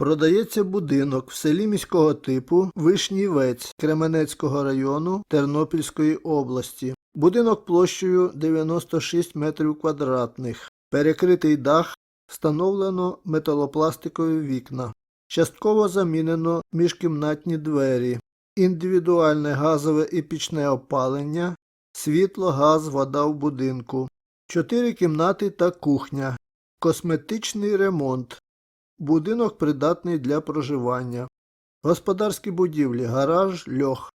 Продається будинок в селі міського типу Вишнівець Кременецького району Тернопільської області. Будинок площею 96 метрів квадратних. Перекритий дах, встановлено металопластикові вікна. Частково замінено міжкімнатні двері, індивідуальне газове і пічне опалення, світло, газ, вода в будинку, чотири кімнати та кухня, косметичний ремонт. Будинок придатний для проживання. Господарські будівлі, гараж, льох.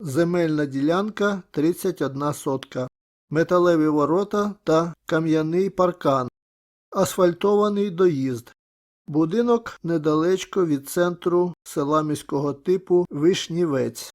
Земельна ділянка 31 сотка. Металеві ворота та кам'яний паркан. Асфальтований доїзд. Будинок недалечко від центру села міського типу Вишнівець.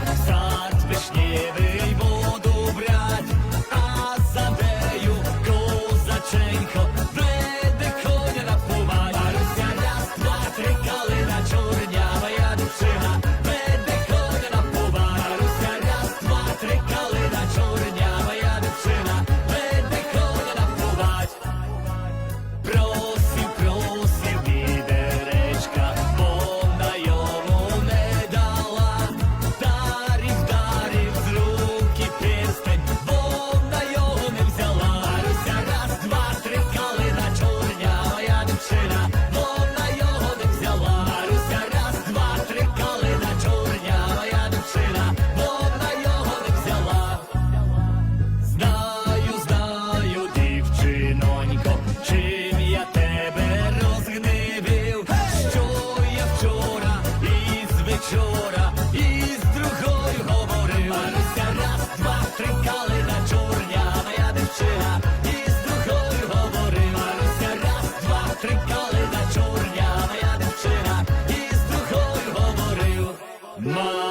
із вечора із другою говорив. Маруся, раз, два, три, калина чорня, моя дівчина, із другою говорив. Маруся, раз, два, три, калина моя я дівчина, із другою говорив.